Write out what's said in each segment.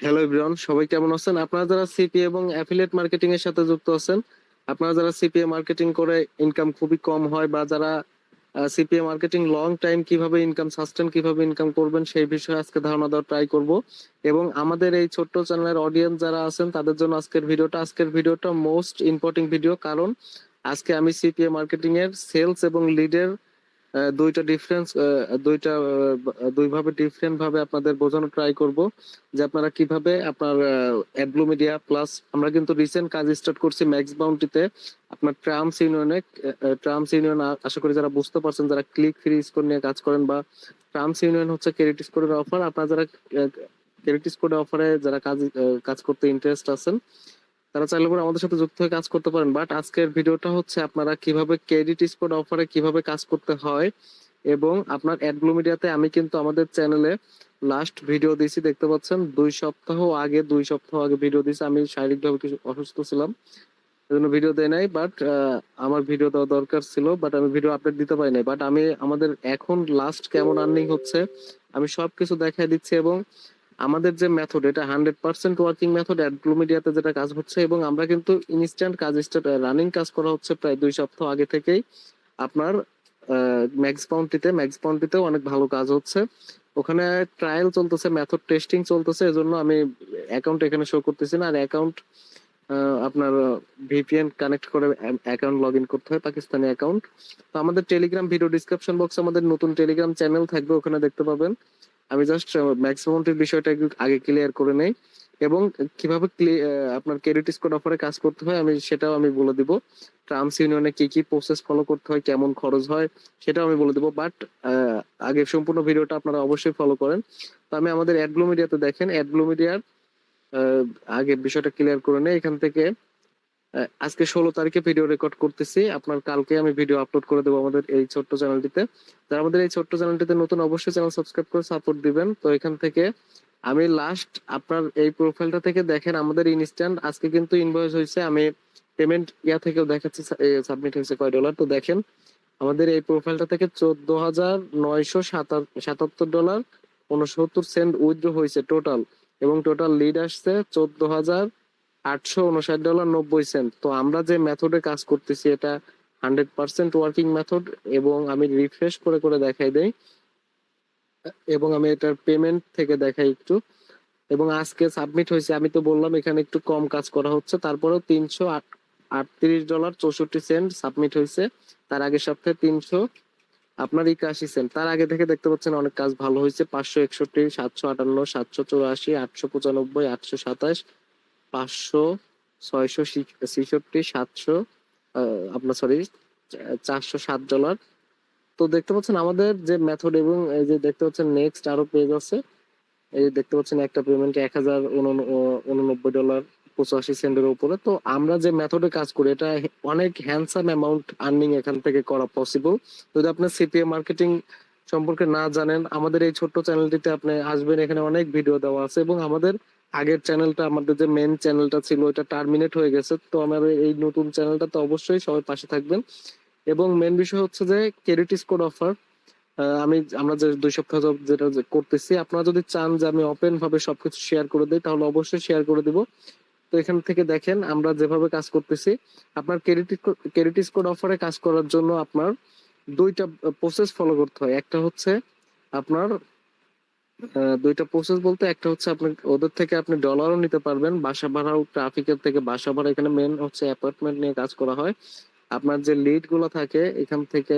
Hello everyone সবাই কেমন আছেন? আপনারা যারা সিপি এবং অ্যাফিলিয়েট মার্কেটিং এর সাথে যুক্ত আছেন, আপনারা যারা সিপিএ মার্কেটিং করে ইনকাম খুবই কম হয় বা যারা সিপিএ মার্কেটিং লং টাইম কীভাবে ইনকাম সাস্টেন কীভাবে ইনকাম করবেন, সেই বিষয়ে আজকে ধারণা দেওয়ার ট্রাই করব। এবং আমাদের এই ছোট্ট চ্যানেলের অডিয়েন্স যারা আছেন, তাদের জন্য আজকের ভিডিওটা আজকের ভিডিওটা মোস্ট ইম্পর্টেন্ট ভিডিও কারণ আজকে আমি সিপিএ মার্কেটিং এর সেলস এবং লিডের দুইটা ডিফারেন্স দুইটা দুইভাবে ডিফারেন্ট ভাবে আপনাদের বোঝানোর ট্রাই করব যে আপনারা কীভাবে আপনার অ্যাডব্লু মিডিয়া প্লাস আমরা কিন্তু রিসেন্ট কাজ স্টার্ট করছি ম্যাক্স বাউন্টিতে আপনার ট্রামস ইউনিয়নে ট্রামস ইউনিয়ন আশা করি যারা বুঝতে পারছেন, যারা ক্লিক ফ্রি স্কোর নিয়ে কাজ করেন বা ট্রামস ইউনিয়ন হচ্ছে ক্রেডিট স্কোরের অফার আপনারা যারা ক্রেডিট স্কোরের অফারে যারা কাজ কাজ করতে ইন্টারেস্ট আছেন তারা চাইলে পরে আমাদের সাথে যুক্ত হয়ে কাজ করতে পারেন। বাট আজকের ভিডিওটা হচ্ছে আপনারা কীভাবে ক্রেডিট স্কোর অফারে কীভাবে কাজ করতে হয় এবং আপনার অ্যাডব্লু মিডিয়াতে আমি কিন্তু আমাদের চ্যানেলে লাস্ট ভিডিও দিয়েছি, দেখতে পাচ্ছেন? দুই সপ্তাহ আগে, দুই সপ্তাহ আগে ভিডিও দিয়েছি। আমি শারীরিকভাবে কিছু অসুস্থ ছিলাম, এজন্য ভিডিও দেয় নাই বাট আমার ভিডিও দেওয়া দরকার ছিল বাট আমি ভিডিও আপডেট দিতে পারি নাই। বাট আমি আমাদের এখন লাস্ট কেমন আর্নিং হচ্ছে, আমি সবকিছু দেখাই দিচ্ছি এবং আমাদের যে মেথড এটা hundred percent working method AdBlue মিডিয়াতে যেটা কাজ হচ্ছে এবং আমরা কিন্তু ইনস্ট্যান্ট কাজ রানিং কাজ করা হচ্ছে প্রায় দুই সপ্তাহ আগে থেকেই। আপনার ম্যাক্স পাউন্টিতে ম্যাক্স পাউন্টিতেও অনেক ভালো কাজ হচ্ছে। ওখানে ট্রায়াল চলতেছে মেথড টেস্টিং চলতেছে, এজন্য আমি অ্যাকাউন্ট এখানে শো করতেছি না। আর অ্যাকাউন্ট আপনার ভিপিএন কানেক্ট করে অ্যাকাউন্ট লগ ইন করতে হয়, পাকিস্তানি অ্যাকাউন্ট তো আমাদের টেলিগ্রাম ভিডিও ডিসক্রিপশন বক্সে আমাদের নতুন টেলিগ্রাম চ্যানেল থাকবে, ওখানে দেখতে পাবেন। আমি জাস্ট ম্যাক্সিমামটির বিষয়টা একটু আগে ক্লিয়ার করে নেই। এবং কীভাবে আপনার ক্রেডিট স্কোর অফারে কাজ করতে হয়, আমি সেটাও আমি বলে দিব। ট্রামস ইউনিয়নে কি কি প্রসেস ফলো করতে হয়, কেমন খরচ হয়, সেটাও আমি বলে দিব। বাট আগে সম্পূর্ণ ভিডিওটা আপনারা অবশ্যই ফলো করেন। তো আমি আমাদের অ্যাডব্লু মিডিয়াতে দেখেন অ্যাডব্লু মিডিয়ার আগে বিষয়টা ক্লিয়ার করে নেই। এখান থেকে আজকে ষোলো তারিখে ভিডিও রেকর্ড করতেছি। আপনার কালকে আমি ভিডিও আপলোড করে দেবো আমাদের এই ছোট্ট চ্যানেলটিতে যারা আমাদের এই ছোট্ট চ্যানেলটিতে নতুন, অবশ্যই চ্যানেল সাবস্ক্রাইব করে সাপোর্ট দিবেন। তো এখান থেকে আমি লাস্ট আপনার এই প্রোফাইলটা থেকে দেখেন আমাদের ইনস্ট্যান্ট আজকে কিন্তু ইনভয়েস হয়েছে, আমি পেমেন্ট ইয়া থেকেও দেখাচ্ছি সাবমিট হয়েছে কয় ডলার তো দেখেন, আমাদের এই প্রোফাইলটা থেকে চোদ্দ হাজার নয়শো সাতাত্তর ডলার উনসত্তর সেন্ট উইথড্র হয়েছে টোটাল এবং টোটাল লিড আসছে চোদ্দ হাজার আটশো উনষাট ডলার নব্বই সেন্ট তো আমরা যে মেথডে কাজ করতেছি, এটা হান্ড্রেড পার্সেন্ট ওয়ার্কিং মেথড এবং আমি রিফ্রেশ করে করে দেখাই দেই। এবং আমি এটার পেমেন্ট থেকে দেখাই একটু। এবং আজকে সাবমিট হয়েছে, আমি তো বললাম এখানে একটু কম কাজ করা হচ্ছে। তারপরেও তিনশো আটত্রিশ ডলার চৌষট্টি সেন্ট সাবমিট হয়েছে। তার আগের সপ্তাহে তিনশো, আপনার একাশি সেন্ট তার আগে থেকে দেখতে পাচ্ছেন অনেক কাজ ভালো হয়েছে। পাঁচশো একষট্টি, সাতশো আটান্ন, সাতশো চৌরাশি, আটশো পঁচানব্বই, আটশো সাতাশ পাঁচশো, ছয়শো ছেষট্টি, সাতশো আপনার সরি চারশো, সাত ডলার তো দেখতে পাচ্ছেন আমাদের যে মেথড এবং এই যে দেখতে পাচ্ছেন নেক্সট আরও পেজ আছে। এই যে দেখতে পাচ্ছেন একটা পেমেন্ট এক হাজার উননব্বই ডলার পঁচাশি সেন্টের উপরে। তো আমরা যে মেথডে কাজ করি, এটা অনেক হ্যান্ডসাম অ্যামাউন্ট আর্নিং এখান থেকে করা পসিবল যদি আপনি সিপিএ মার্কেটিং সম্পর্কে না জানেন, আমাদের এই ছোট্ট চ্যানেলটিতে আপনি আসবেন, এখানে অনেক ভিডিও দেওয়া আছে এবং আমাদের আগের চ্যানেলটা আমাদের যে মেন চ্যানেলটা ছিল ওটা টার্মিনেট হয়ে গেছে। তো আমাদের এই নতুন চ্যানেলটা তো অবশ্যই সবাই পাশে থাকবেন। এবং মেন বিষয় হচ্ছে যে ক্রেডিট স্কোর অফার আমি আমরা যে দুই সপ্তাহ যেটা করতেছি, আপনারা যদি চান যে আমি ওপেন ভাবে সবকিছু শেয়ার করে দিই, তাহলে অবশ্যই শেয়ার করে দিব। তো এখান থেকে দেখেন, আমরা যেভাবে কাজ করতেছি, আপনার ক্রেডিট ক্রেডিট স্কোর অফারে কাজ করার জন্য আপনার দুইটা প্রসেস ফলো করতে হয়। একটা হচ্ছে আপনার দুইটা প্রসেস বলতে, একটা হচ্ছে আপনি ওদের থেকে আপনি ডলারও নিতে পারবেন। বাসা ভাড়াও ট্রাফিকের থেকে বাসা ভাড়া, এখানে মেন হচ্ছে অ্যাপার্টমেন্ট নিয়ে কাজ করা হয়। আপনার যে লিডগুলো থাকে, এখান থেকে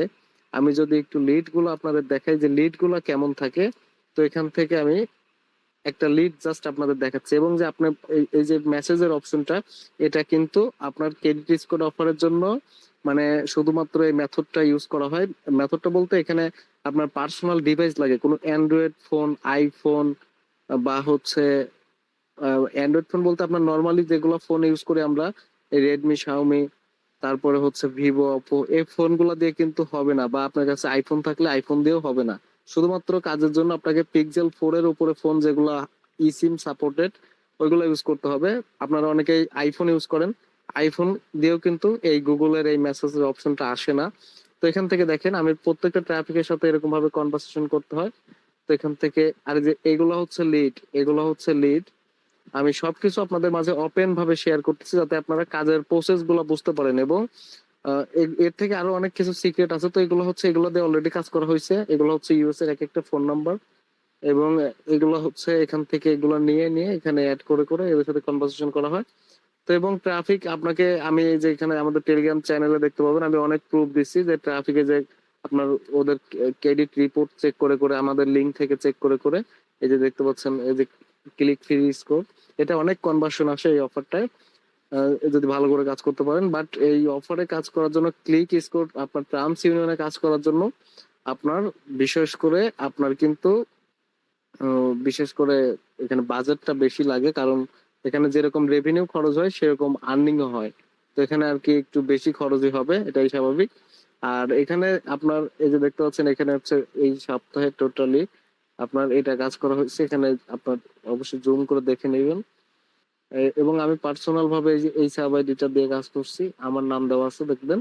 আমি যদি একটু লিডগুলো আপনাদের দেখাই যে লিডগুলো কেমন থাকে, তো এখান থেকে আমি একটা লিড জাস্ট আপনাদের দেখাচ্ছি এবং যে আপনার এই- যে মেসেজের অপশনটা এটা কিন্তু আপনার ক্রেডিট স্কোর অফারের জন্য মানে শুধুমাত্র এই মেথডটা ইউজ করা হয়। মেথডটা বলতে এখানে আপনার পার্সোনাল ডিভাইস লাগে, কোনো অ্যান্ড্রয়েড ফোন আইফোন বা হচ্ছে অ্যান্ড্রয়েড ফোন বলতে আপনার নর্মালি যেগুলো ফোন ইউজ করি আমরা রেডমি শাওমি তারপরে হচ্ছে ভিভো অপো এই ফোনগুলো দিয়ে কিন্তু হবে না, বা আপনার কাছে আইফোন থাকলে আইফোন দিয়েও হবে না। শুধুমাত্র কাজের জন্য আপনাকে পিক্সেল ফোর এর উপরে ফোন যেগুলো ই সিম সাপোর্টেড ওইগুলো ইউজ করতে হবে। আপনারা অনেকেই আইফোন ইউজ করেন। আইফোন দিয়েও কিন্তু এই গুগলের এই মেসেজের অপশনটা আসে না। তো এখান থেকে দেখেন, আমি প্রত্যেকটা ট্রাফিকের সাথে এরকম ভাবে কনভারসেশন করতে হয়। তো এখান থেকে, আর যে এগুলো হচ্ছে লিড এগুলো হচ্ছে লিড আমি সবকিছু আপনাদের মাঝে ওপেন ভাবে শেয়ার করতেছি যাতে আপনারা কাজের প্রসেসগুলো বুঝতে পারেন এবং এর থেকে আরও অনেক কিছু সিক্রেট আছে। তো এগুলো হচ্ছে, এগুলো দিয়ে অলরেডি কাজ করা হয়েছে। এগুলো হচ্ছে ইউএস এর এক একটা ফোন নাম্বার এবং এগুলো হচ্ছে এখান থেকে এগুলো নিয়ে নিয়ে এখানে অ্যাড করে করে এদের সাথে কনভারসেশন করা হয়। তো এবং ট্রাফিক আপনাকে, আমি যে এখানে আমাদের টেলিগ্রাম চ্যানেলে দেখতে পাবেন, আমি অনেক প্রুফ দিচ্ছি যে ট্রাফিকে যে আপনার ওদের ক্রেডিট রিপোর্ট চেক করে করে, আমাদের লিঙ্ক থেকে চেক করে করে এই যে দেখতে পাচ্ছেন, এই যে ক্লিক ফ্রি স্কোর এটা অনেক কনভার্সন আসে এই অফারটায় যদি ভালো করে কাজ করতে পারেন বাট এই অফারে কাজ করার জন্য ক্লিক স্কোর আপনার টার্মস ইউনিয়নে কাজ করার জন্য আপনার বিশেষ করে আপনার কিন্তু বিশেষ করে এখানে বাজেটটা বেশি লাগে, কারণ এখানে যেরকম রেভিনিউ খরচ হয়, সেরকম আর্নিংও হয়। তো এখানে আর কি একটু বেশি খরচই হবে, এটাই স্বাভাবিক। আর এখানে আপনার, এই যে দেখতে পাচ্ছেন, এখানে হচ্ছে এই সপ্তাহে টোটালি আপনার এটা কাজ করা হয়েছে, এখানে আপনার অবশ্যই জুম করে দেখে নেবেন। এবং আমি পার্সোনাল ভাবে এই সাব আইডিটা দিয়ে কাজ করছি, আমার নাম দেওয়া আছে, দেখবেন।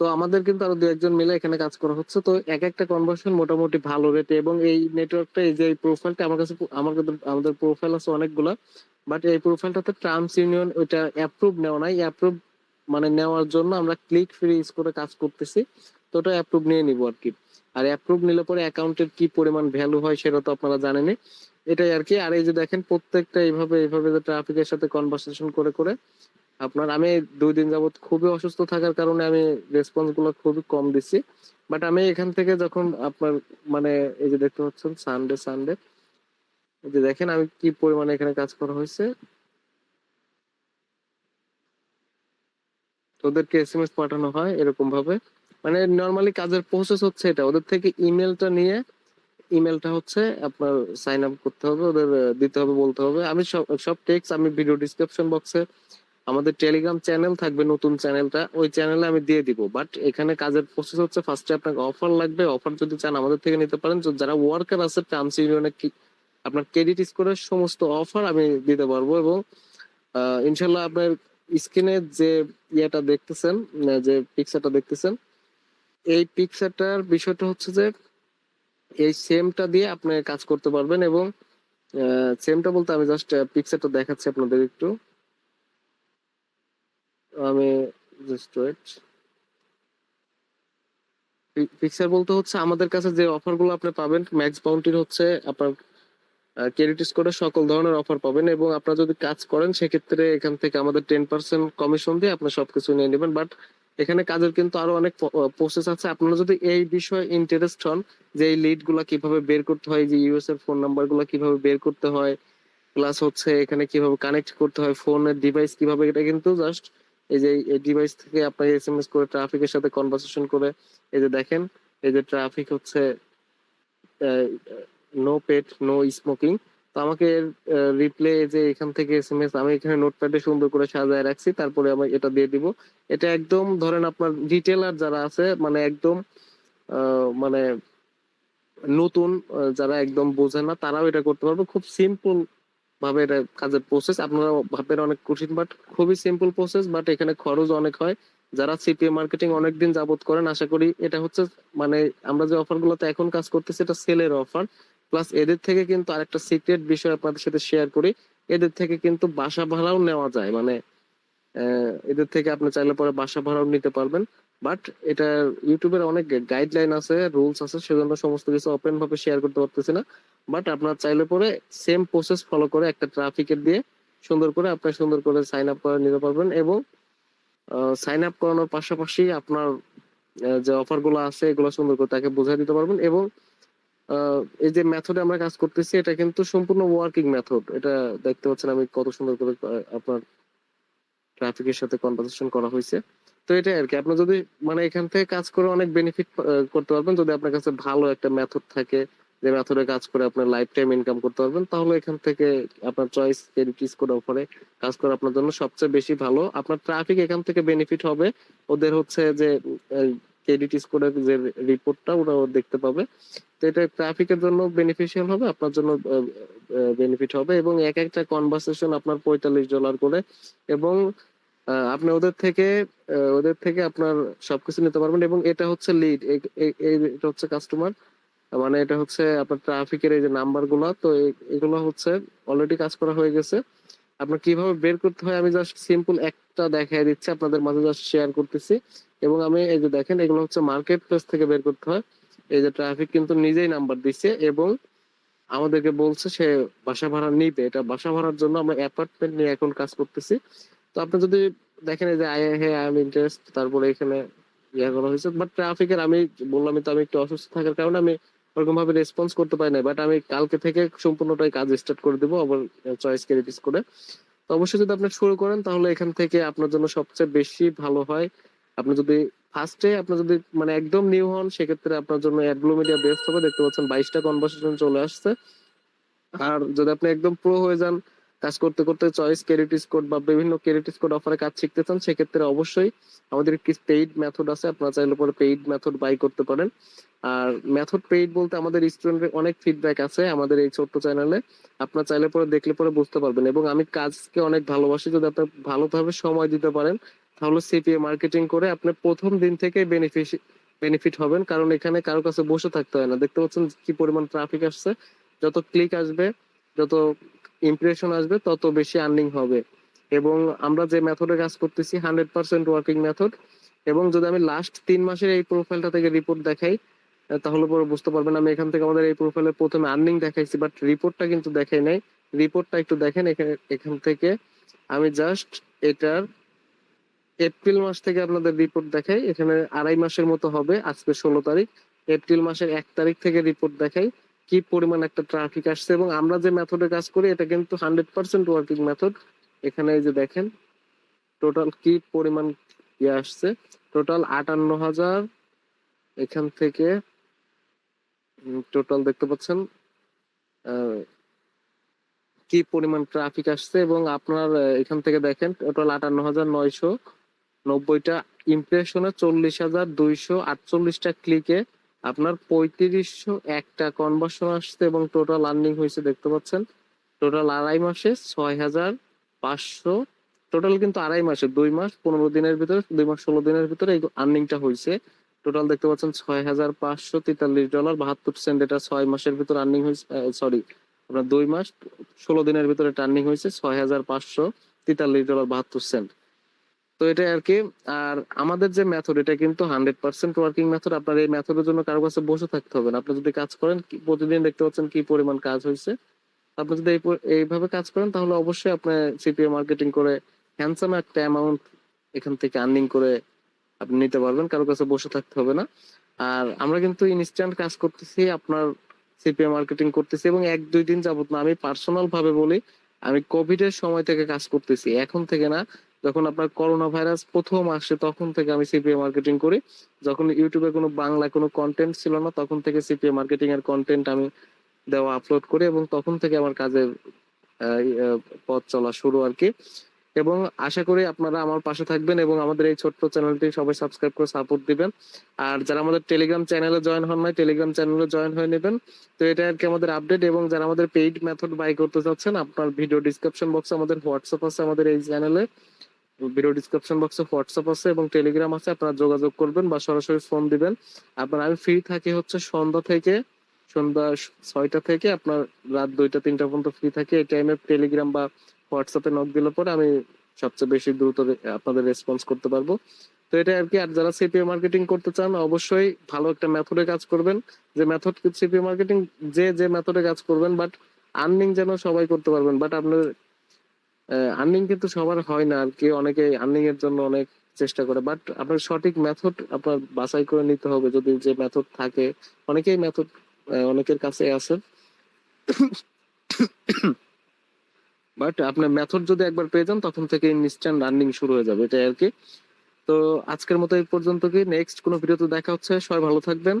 তো আমাদের কিন্তু আরও দু একজন মিলে এখানে কাজ করা হচ্ছে। তো এক একটা কনভার্সন মোটামুটি ভালো রেটে এবং এই নেটওয়ার্কটা এই যে এই প্রোফাইলটা আমার কাছে আমার আমাদের প্রোফাইল আছে অনেকগুলা বাট এই প্রোফাইলটাতে টার্মস ইউনিয়ন ওইটা অ্যাপ্রুভ নেওয়া নাই। অ্যাপ্রুভ মানে নেওয়ার জন্য আমরা ক্লিক ফ্রি করে কাজ করতেছি। তো ওটা অ্যাপ্রুভ নিয়ে নিব আর কি। আর অ্যাপ্রুভ নিলে পরে অ্যাকাউন্টের কি পরিমাণ ভ্যালু হয়, সেটা তো আপনারা জানেনই। এটাই আর কি। আর এই যে দেখেন, প্রত্যেকটা এইভাবে এইভাবে ট্রাফিকের সাথে কনভারসেশন করে করে, আপনার আমি দুই দিন যাবত খুবই অসুস্থ থাকার কারণে আমি রেসপন্সগুলো খুবই কম দিচ্ছি। বাট আমি এখান থেকে যখন আপনার মানে এই যে দেখতে পাচ্ছেন সানডে সানডে যে দেখেন আমি কি পরিমাণে এখানে কাজ করা হয়েছে। ওদেরকে এস এম এস পাঠানো হয় এরকম ভাবে মানে নর্মালি কাজের প্রসেস হচ্ছে এটা। ওদের থেকে ইমেলটা নিয়ে ইমেলটা হচ্ছে, আপনার সাইন আপ করতে হবে, ওদের দিতে হবে, বলতে হবে। আমি সব সব আমি ভিডিও ডিসক্রিপশন বক্সে আমাদের টেলিগ্রাম চ্যানেল থাকবে, নতুন চ্যানেলটা ওই চ্যানেলে আমি দিয়ে দিব। বাট এখানে কাজের প্রসেস হচ্ছে ফার্স্টে আপনাকে অফার লাগবে অফার যদি চান আমাদের থেকে নিতে পারেন। যারা ওয়ার্কার আছে টার্মস ইউনিয়নে কি, আপনার ক্রেডিট স্কোরের সমস্ত অফার আমি দিতে পারব এবং ইনশাল্লাহ আপনার স্ক্রিনে যে ইয়েটা দেখতেছেন যে পিকচারটা দেখতেছেন, এই পিকচারটার বিষয়টা হচ্ছে যে এই সেমটা দিয়ে আপনি কাজ করতে পারবেন এবং সেমটা বলতে আমি জাস্ট পিকচারটা দেখাচ্ছি আপনাদের একটু। আমি জাস্ট ওয়েট পিকচার বলতে হচ্ছে আমাদের কাছে যে অফারগুলো আপনি পাবেন ম্যাক্স বাউন্টির হচ্ছে আপনার ক্রেডিট স্কোরে সকল ধরনের অফার পাবেন এবং আপনারা যদি কাজ করেন, সেক্ষেত্রে এখান থেকে আমাদের টেন পার্সেন্ট কমিশন দিয়ে আপনি সবকিছু নিয়ে নেবেন। বাট এখানে কাজের কিন্তু আরও অনেক প্রসেস আছে। আপনারা যদি এই বিষয়ে ইন্টারেস্ট হন, যে এই লিডগুলা কীভাবে বের করতে হয়, যে ইউএস এর ফোন নাম্বারগুলা কীভাবে বের করতে হয় প্লাস হচ্ছে এখানে কীভাবে কানেক্ট করতে হয় ফোনের ডিভাইস কীভাবে, এটা কিন্তু জাস্ট এই যে এই ডিভাইস থেকে আপনার এসএমএস করে ট্রাফিকের সাথে কনভারসেশন করে, এই যে দেখেন, এই যে ট্রাফিক হচ্ছে নো পেট নো স্মোকিং তো আমাকে রিপ্লে যে এখান থেকে এসএমএস আমি এখানে নোটপ্যাডে সুন্দর করে সাজায় রাখছি, তারপরে আমি এটা দিয়ে দিব। এটা একদম ধরেন আপনার রিটেলার যারা আছে মানে একদম মানে নতুন যারা একদম বোঝে না, তারাও এটা করতে পারবে। খুব সিম্পল ভাবে এটা কাজের প্রসেস আপনারা ভাবেন অনেক কঠিন বাট খুবই সিম্পল প্রসেস বাট এখানে খরচ অনেক হয়। যারা সিপিএ মার্কেটিং অনেকদিন যাবত করেন, আশা করি এটা হচ্ছে মানে আমরা যে অফার গুলোতে এখন কাজ করতেছি, এটা সেলের অফার প্লাস এদের থেকে কিন্তু আরেকটা সিক্রেট বিষয় আপনাদের সাথে শেয়ার করি। এদের থেকে কিন্তু বাসা ভাড়াও নেওয়া যায়। মানে এদের থেকে আপনি চাইলে পরে বাসা ভাড়াও নিতে পারবেন। বাট এটা ইউটিউবের অনেক গাইডলাইন আছে রুলস আছে, সেজন্য সমস্ত কিছু ওপেন ভাবে শেয়ার করতে পারতেছি না। বাট আপনার চাইলে পরে সেম প্রসেস ফলো করে একটা ট্রাফিকের দিয়ে সুন্দর করে আপনার সুন্দর করে সাইন আপ করে নিতে পারবেন এবং সাইন আপ করানোর পাশাপাশি আপনার যে অফারগুলো আছে, এগুলো সুন্দর করে তাকে বোঝাই দিতে পারবেন এবং এই যে মেথডে আমরা কাজ করতেছি, এটা কিন্তু সম্পূর্ণ ওয়ার্কিং মেথড এটা দেখতে পাচ্ছেন আমি কত সুন্দর করে আপনার ট্রাফিকের সাথে কনভারসেশন করা হয়েছে। তো এটাই আর কি আপনি যদি মানে এখান থেকে কাজ করে অনেক বেনিফিট করতে পারবেন। যদি আপনার কাছে ভালো একটা মেথড থাকে, যে মেথডে কাজ করে আপনার লাইফ টাইম ইনকাম করতে পারবেন, তাহলে এখান থেকে আপনার চয়েস ক্রেডিট কোড অফারে কাজ করা আপনার জন্য সবচেয়ে বেশি ভালো। আপনার ট্রাফিক এখান থেকে বেনিফিট হবে। ওদের হচ্ছে যে ক্রেডিট স্কোরের যে রিপোর্টটা ওরা দেখতে পাবে। তো এটা ট্রাফিকের জন্য বেনিফিশিয়াল হবে, আপনার জন্য বেনিফিট হবে এবং এক একটা কনভারসেশন আপনার পঁয়তাল্লিশ ডলার করে এবং আপনি ওদের থেকে ওদের থেকে আপনার সবকিছু নিতে পারবেন এবং এটা হচ্ছে লিড এটা হচ্ছে কাস্টমার মানে এটা হচ্ছে আপনার ট্রাফিকের এই যে নাম্বারগুলো, তো এগুলো হচ্ছে অলরেডি কাজ করা হয়ে গেছে। আপনার কীভাবে বের করতে হয়, আমি জাস্ট সিম্পল একটা দেখাই দিচ্ছি, আপনাদের মাঝে জাস্ট শেয়ার করতেছি। এবং আমি এই যে দেখেন, এগুলো হচ্ছে মার্কেট প্লেস থেকে বের করতে হয়। এই যে ট্রাফিক কিন্তু নিজেই নাম্বার দিচ্ছে এবং আমাদেরকে বলছে সে বাসা ভাড়া নিবে। এটা বাসা ভাড়ার জন্য আমরা অ্যাপার্টমেন্ট নিয়ে এখন কাজ করতেছি। তো আপনি যদি দেখেন যে আই হ্যাঁ আই এম ইন্টারেস্ট তারপরে এখানে ইয়ে করা হয়েছে। বাট ট্রাফিকের আমি বললাম তো আমি একটু অসুস্থ থাকার কারণে আমি ওরকম ভাবে রেসপন্স করতে পারি না বাট আমি কালকে থেকে সম্পূর্ণটাই কাজ স্টার্ট করে দেবো, আবার চয়েস রিপিস করে। তো অবশ্যই যদি আপনি শুরু করেন, তাহলে এখান থেকে আপনার জন্য সবচেয়ে বেশি ভালো হয়। আপনি যদি ফার্স্টে আপনি যদি মানে একদম নিউ হন, সেক্ষেত্রে আপনার জন্য অ্যাডব্লু মিডিয়া বেস্ট হবে। দেখতে পাচ্ছেন বাইশটা কনভার্সেশন চলে আসছে। আর যদি আপনি একদম প্রো হয়ে যান কাজ করতে করতে চয়েস ক্রেডিট কোড বা বিভিন্ন ক্রেডিট কোড অফারে কাজ শিখতে চান, সেক্ষেত্রে অবশ্যই আমাদের একটি পেইড মেথড আছে, আপনারা চাইলে পরে পেইড মেথড বাই করতে পারেন। আর মেথড পেইড বলতে আমাদের স্টুডেন্টের অনেক ফিডব্যাক আছে আমাদের এই ছোট্ট চ্যানেলে আপনার চাইলে পরে দেখলে পরে বুঝতে পারবেন এবং আমি কাজকে অনেক ভালোবাসি, যদি আপনি ভালোভাবে সময় দিতে পারেন, তাহলে সিপিএ মার্কেটিং করে আপনি প্রথম দিন থেকে বেনিফিট বেনিফিট হবেন, কারণ এখানে কারও কাছে বসে থাকতে হয় না। দেখতে পাচ্ছেন কি পরিমাণ ট্রাফিক আসছে। যত ক্লিক আসবে, যত ইমপ্রেশন আসবে, তত বেশি আর্নিং হবে। এবং আমরা যে মেথডে কাজ করতেছি হান্ড্রেড পার্সেন্ট ওয়ার্কিং মেথড এবং যদি আমি লাস্ট তিন মাসের এই প্রোফাইলটা থেকে রিপোর্ট দেখাই তাহলে পরে বুঝতে পারবেন আমি এখান থেকে আমাদের এই প্রোফাইলে প্রথমে আর্নিং দেখাইছি বাট রিপোর্টটা কিন্তু দেখাই নাই। রিপোর্টটা একটু দেখেন, এখানে, এখান থেকে আমি জাস্ট এটার এপ্রিল মাস থেকে আপনাদের রিপোর্ট দেখাই, এখানে আড়াই মাসের মতো হবে, আজকে ষোলো তারিখ। এপ্রিল মাসের এক তারিখ থেকে রিপোর্ট দেখাই। কি পরিমাণ একটা ট্রাফিক আসছে এবং আমরা যে মেথডে কাজ করি, এটা কিন্তু হান্ড্রেড পার্সেন্ট ওয়ার্কিং মেথড এখানে এই যে দেখেন টোটাল কি পরিমাণ ইয়ে আসছে? টোটাল আটান্ন হাজার, এখান থেকে টোটাল দেখতে পাচ্ছেন কি পরিমাণ ট্রাফিক আসছে এবং আপনার এখান থেকে দেখেন টোটাল আটান্ন হাজার নয়শো নব্বইটা ইমপ্রেশনে চল্লিশ হাজার দুইশো আটচল্লিশটা ক্লিকে আপনার পঁয়ত্রিশশো একটা কনভার্সন আসছে এবং টোটাল আর্নিং হয়েছে দেখতে পাচ্ছেন। টোটাল আড়াই মাসে ছয় হাজার পাঁচশো। টোটাল কিন্তু আড়াই মাসে, দুই মাস, পনেরো দিনের ভিতরে, দুই মাস, ষোলো দিনের ভিতরে এই আর্নিংটা হয়েছে। টোটাল দেখতে পাচ্ছেন ছয় হাজার পাঁচশো তেতাল্লিশ ডলার বাহাত্তর সেন্ট এটা ছয় মাসের ভিতরে আর্নিং হয়েছে সরি আপনার দুই মাস, ষোলো দিনের ভিতরে টার্নিং হয়েছে ছয় হাজার পাঁচশো তেতাল্লিশ ডলার বাহাত্তর সেন্ট তো এটা আর কি আর আমাদের যে মেথড এটা কিন্তু হান্ড্রেড পার্সেন্ট ওয়ার্কিং মেথড আপনার এই মেথডের জন্য কারও কাছে বসে থাকতে হবে না। আপনি যদি কাজ করেন প্রতিদিন দেখতে পাচ্ছেন কি পরিমাণ কাজ হয়েছে। আপনি যদি এইভাবে কাজ করেন, তাহলে অবশ্যই আপনি সিপিএ মার্কেটিং করে হ্যান্ডসাম একটা অ্যামাউন্ট এখান থেকে আর্নিং করে আপনি নিতে পারবেন। কারও কাছে বসে থাকতে হবে না। আর আমরা কিন্তু ইনস্ট্যান্ট কাজ করতেছি, আপনার সিপিএ মার্কেটিং করতেছি এবং এক, দুই দিন যাবত না, আমি পার্সোনাল ভাবে বলি, আমি কোভিড এর সময় থেকে কাজ করতেছি। এখন থেকে না যখন আপনার করোনা ভাইরাস প্রথম আসে তখন থেকে আমি সিপিএ মার্কেটিং করি। যখন ইউটিউবে কোনো বাংলা কোনো কন্টেন্ট ছিল না তখন থেকে সিপিএ মার্কেটিং এর কন্টেন্ট আমি দেওয়া আপলোড করি এবং তখন থেকে আমার কাজের আহ, পথ চলা শুরু আর কি। এবং আশা করি আপনারা আমার পাশে থাকবেন এবং আমাদের এই ছোট্ট চ্যানেলটি সবাই সাবস্ক্রাইব করে সাপোর্ট দিবেন। আর যারা আমাদের টেলিগ্রাম চ্যানেলে জয়েন হন নাই টেলিগ্রাম চ্যানেলে জয়েন হয়ে নেবেন। তো এটা আর কি আমাদের আপডেট এবং যারা আমাদের পেইড মেথড বাই করতে চাচ্ছেন আপনার ভিডিও ডিসক্রিপশন বক্সে আমাদের হোয়াটসঅ্যাপ আছে আমাদের এই চ্যানেলে ভিডিও ডিসক্রিপশন বক্সে হোয়াটসঅ্যাপ আছে এবং টেলিগ্রাম আছে, আপনারা যোগাযোগ করবেন বা সরাসরি ফোন দিবেন। আপনার, আমি ফ্রি থাকি হচ্ছে সন্ধ্যা থেকে, সন্ধ্যা ছয়টা থেকে, আপনার রাত দুইটা, তিনটা পর্যন্ত ফ্রি থাকি। এই টাইমে টেলিগ্রাম বা হোয়াটসঅ্যাপে নক দিলে পরে আমি সবচেয়ে বেশি দ্রুত আপনাদের রেসপন্স করতে পারব। তো এটা আর কি, আর যারা সিপিএ মার্কেটিং করতে চান, অবশ্যই ভালো একটা মেথডে কাজ করবেন। যে মেথড সিপিএ মার্কেটিং যে যে মেথডে কাজ করবেন বাট আর্নিং যেন সবাই করতে পারবেন। বাট আপনার আর্নিং কিন্তু সবার হয় না, আর কি অনেকে আর্নিং এর জন্য অনেক চেষ্টা করে বাট আপনার সঠিক মেথড আপনার বাছাই করে নিতে হবে যদি যে মেথড থাকে। অনেকেই মেথড অনেকের কাছে আছে। বাট আপনার মেথড যদি একবার পেয়ে যান, তখন থেকে ইনস্ট্যান্ট রানিং শুরু হয়ে যাবে, এটাই আর কি। তো আজকের মতো এই পর্যন্ত কি নেক্সট কোনো ভিডিওতে দেখা হচ্ছে, সবাই ভালো থাকবেন।